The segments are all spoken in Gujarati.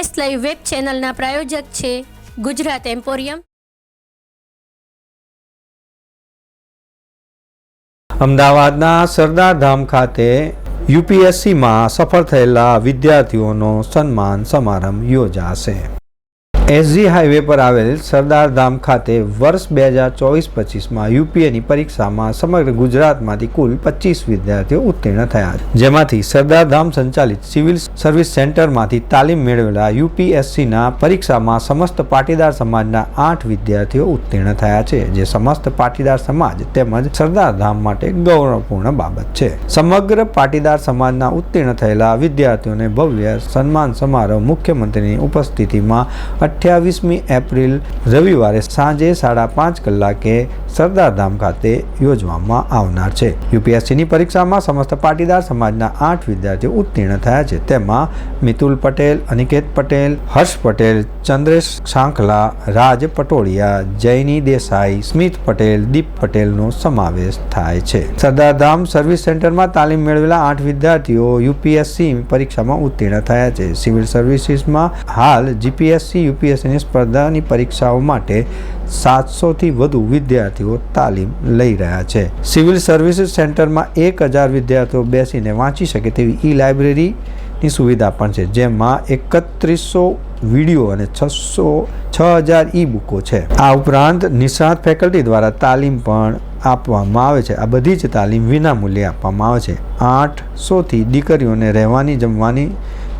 એસ લાઈવ વેબ ચેનલના પ્રાયોજક છે ગુજરાત એમ્પોરિયમ. અમદાવાદના સરદારધામ ખાતે યુપીએસસીમાં સફળ થયેલા વિદ્યાર્થીઓનો સન્માન સમારંભ યોજાશે. એસજી હાઈવે પર આવેલ સરદારધામ ખાતે વર્ષ બે હજાર ચોવીસ પચીસમાં યુપીએની પરીક્ષામાં સમગ્ર ગુજરાતમાંથી કુલ પચીસ વિદ્યાર્થીઓ ઉત્તીર્ણ થયા છે. જેમાંથી સરદારધામ સંચાલિત સિવિલ સર્વિસ સેન્ટરમાંથી તાલીમ મેળવેલા યુપીએસસીના પરીક્ષામાં સમસ્ત પાટીદાર સમાજના આઠ વિદ્યાર્થીઓ ઉત્તીર્ણ થયા છે, જે સમસ્ત પાટીદાર સમાજ તેમજ સરદારધામ માટે ગૌરવપૂર્ણ બાબત છે સમગ્ર પાટીદાર સમાજના ઉત્તીર્ણ થયેલા વિદ્યાર્થીઓને ભવ્ય સન્માન સમારોહ મુખ્યમંત્રીની ઉપસ્થિતિમાં અઠ્યાવીસમી એપ્રિલ રવિવારે સાંજે સાડા પાંચ કલાકે સરદારધામ ખાતે યોજવામાં આવનાર છે. યુપીએસસીની પરીક્ષામાં સમસ્ત પાટીદાર સમાજના આઠ વિદ્યાર્થીઓ ઉત્તીર્ણ થયા છે. તેમાં મિતુલ પટેલ, અનિકેત પટેલ, હર્ષ પટેલ, ચંદ્રેશ સાંખલા, રાજ પટોળિયા જૈની દેસાઈ, સ્મિત પટેલ, દીપ પટેલનો સમાવેશ થાય છે. સરદારધામ સર્વિસ સેન્ટરમાં તાલીમ મેળવેલા આઠ વિદ્યાર્થીઓ યુપીએસસી પરીક્ષામાં ઉત્તીર્ણ થયા છે. સિવિલ સર્વિસીસમાં હાલ જીપીએસસી યુપીએસસીની સ્પર્ધાની પરીક્ષાઓ માટે સાતસોથી વધુ વિદ્યાર્થીઓ તાલીમ લઈ રહ્યા છે. સિવિલ સર્વિસીસ સેન્ટરમાં એક હજાર વિદ્યાર્થીઓ બેસીને વાંચી શકે તેવી ઈ લાઇબ્રેરીની સુવિધા પણ છે, જેમાં એકત્રીસો વીડિયો અને છસો, છ હજાર ઈ બુકો છે. આ ઉપરાંત નિષ્ણાત ફેકલ્ટી દ્વારા તાલીમ પણ આપવામાં આવે છે. આ બધી જ તાલીમ વિનામૂલ્યે આપવામાં આવે છે. આઠસોથી દીકરીઓને રહેવાની, જમવાની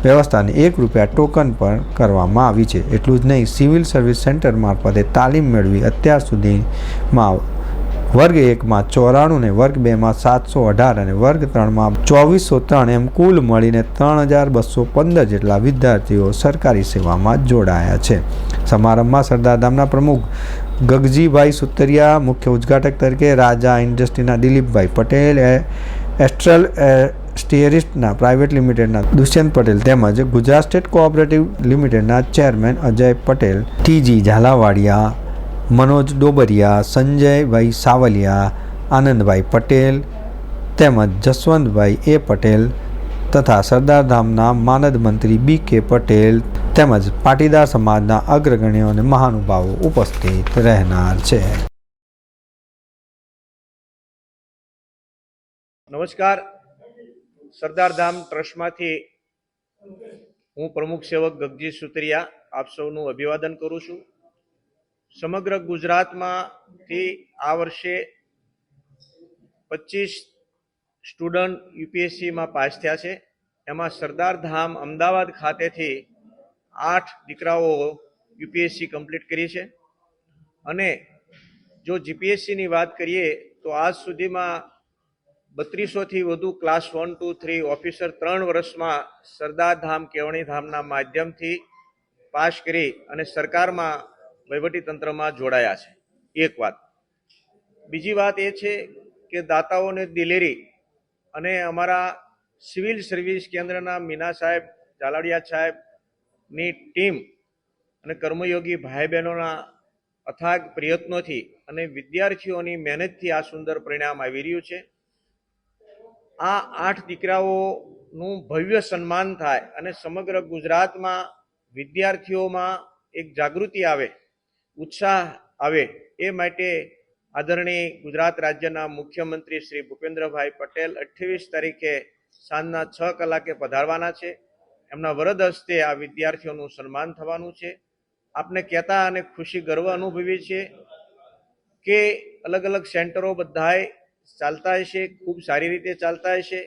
વ્યવસ્થાને એક રૂપિયા ટોકન પણ કરવામાં આવી છે. એટલું જ નહીં, સિવિલ સર્વિસ સેન્ટર મારફતે તાલીમ મેળવી અત્યાર સુધીમાં વર્ગ એકમાં ચોરાણું ને વર્ગ બેમાં સાતસો અઢાર અને વર્ગ ત્રણમાં ચોવીસો ત્રણ એમ કુલ મળીને ત્રણ હજાર બસો પંદર જેટલા વિદ્યાર્થીઓ સરકારી સેવામાં જોડાયા છે. સમારંભમાં સરદારધામના પ્રમુખ ગગજીભાઈ સુતરિયા, મુખ્ય ઉદ્ઘાટક તરીકે રાજા ઇન્ડસ્ટ્રીના દિલીપભાઈ પટેલ એસ્ટ્રલ સ્ટીયરિસ્ટના પ્રાઇવેટ લિમિટેડના દુષ્યંત પટેલ તેમજ ગુજરાત સ્ટેટ કોઓપરેટિવ લિમિટેડના chairman Ajay Patel, T G Zalavadiya, Manoj Dobariya, Sanjaybhai Savaliya, Anandbhai Patel તેમજ જસવંતભાઈ એ પટેલ તથા સરદારધામના માનદ મંત્રી બી કે પટેલ તેમજ પાટીદાર સમાજના અગ્રગણ્યો અને મહાનુભાવો ઉપસ્થિત રહેનાર છે. નમસ્કાર. સરદારધામ ટ્રસ્ટમાંથી હું પ્રમુખ સેવક ગગજી સુતરિયા આપ સૌનું અભિવાદન કરું છું. સમગ્ર ગુજરાતમાંથી આ વર્ષે પચીસ સ્ટુડન્ટ યુપીએસસીમાં પાસ થયા છે. એમાં સરદારધામ અમદાવાદ ખાતેથી આઠ દીકરાઓ યુપીએસસી કમ્પ્લીટ કરી છે. અને જો જીપીએસસીની વાત કરીએ તો આજ સુધીમાં બત્રીસોથી વધુ class one two three officer ત્રણ વર્ષમાં સરદારધામ કેવણી ધામના માધ્યમથી પાસ કરી અને સરકારમાં વહીવટી તંત્રમાં જોડાયા છે. એક વાત. બીજી વાત એ છે કે દાતાઓને દિલેરી અને અમારા સિવિલ સર્વિસ કેન્દ્રના મીના સાહેબ જાલાડિયા સાહેબની ટીમ અને કર્મયોગી ભાઈ બહેનોના અથાગ પ્રયત્નોથી અને વિદ્યાર્થીઓની મહેનતથી આ સુંદર પરિણામ આવી રહ્યું છે. આ આઠ દીકરાઓનું ભવ્ય સન્માન થાય અને સમગ્ર ગુજરાતમાં વિદ્યાર્થીઓમાં એક જાગૃતિ આવે, ઉત્સાહ આવે એ માટે આદરણીય ગુજરાત રાજ્યના મુખ્યમંત્રી શ્રી ભૂપેન્દ્રભાઈ પટેલ અઠ્યાવીસ તારીખે સાંજના છ કલાકે પધારવાના છે. એમના વરદ હસ્તે આ વિદ્યાર્થીઓનું સન્માન થવાનું છે. આપને કહેતા અને ખુશી ગર્વ અનુભવીએ છીએ કે અલગ અલગ સેન્ટરો બધાય ચાલતા હશે, ખૂબ સારી રીતે ચાલતા હશે.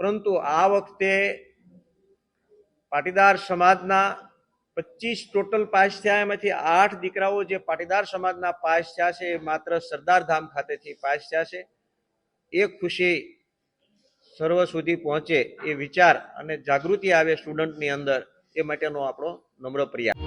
પરંતુ આ વખતે પાટીદાર સમાજના પચીસ ટોટલ પાસ થયા, એમાંથી આઠ દીકરાઓ જે પાટીદાર સમાજના પાસ થયા છે, એ માત્ર સરદારધામ ખાતેથી પાસ થયા છે. એ ખુશી સર્વ સુધી પહોંચે એ વિચાર અને જાગૃતિ આવે સ્ટુડન્ટની અંદર, એ માટેનો આપણો નમ્ર પ્રયાસ.